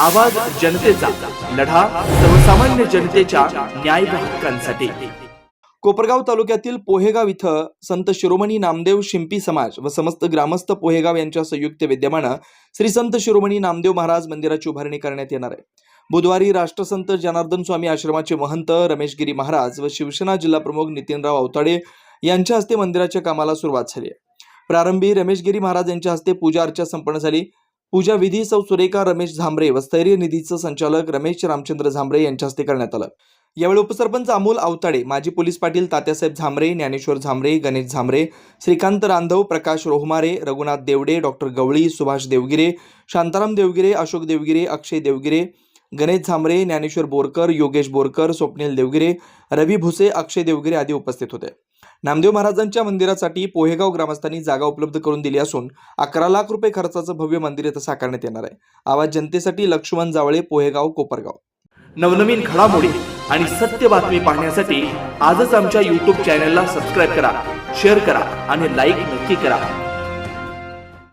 आवाज जनतेचा लढा सर्वसामान्य जनतेच्या न्याय हक्कांसाठी. कोपरगाव तालुक्यातील पोहेगाव इथं संत शिरोमणी नामदेव शिंपी समाज व समस्त ग्रामस्थ पोहेगाव यांच्या संयुक्त विद्यमानं श्री संत शिरोमणी नामदेव महाराज मंदिराची उभारणी करण्यात येणार आहे. बुधवारी राष्ट्रसंत जनार्दन स्वामी आश्रमाचे महंत रमेशगिरी महाराज व शिवसेना जिल्हा प्रमुख नितीनराव अवताडे यांच्या हस्ते मंदिराच्या कामाला सुरुवात झाली आहे. प्रारंभी रमेशगिरी महाराज यांच्या हस्ते पूजा अर्चा संपन्न झाली. पूजा विधी सौ सुरेखा रमेश झांबरे व स्थैर्य निधीचं संचालक रमेश रामचंद्र झांबरे यांच्या हस्ते करण्यात आलं. यावेळी उपसरपंच अमोल आवताडे माजी पोलीस पाटील तात्यासाहेब झांबरे ज्ञानेश्वर झांबरे गणेश झांबरे श्रीकांत रांधव प्रकाश रोहमारे रघुनाथ देवडे डॉक्टर गवळी सुभाष देवगिरे शांताराम देवगिरे अशोक देवगिरे अक्षय देवगिरे गणेश झांबरे ज्ञानेश्वर बोरकर योगेश बोरकर स्वप्नील देवगिरे रवी भुसे अक्षय देवगिरे आदी उपस्थित होते. नामदेव महाराजांच्या मंदिरासाठी पोहेगाव ग्रामस्थांनी जागा उपलब्ध करून दिली असून अकरा लाख रुपये खर्चाचं भव्य मंदिर इथं साकारण्यात येणार आहे. आवाज जनतेसाठी लक्ष्मण जावळे पोहेगाव कोपरगाव. नवनवीन घडामोडी आणि सत्य बातमी पाहण्यासाठी आजच आमच्या यूट्यूब चॅनलला सबस्क्राईब करा शेअर करा आणि लाईक नक्की करा.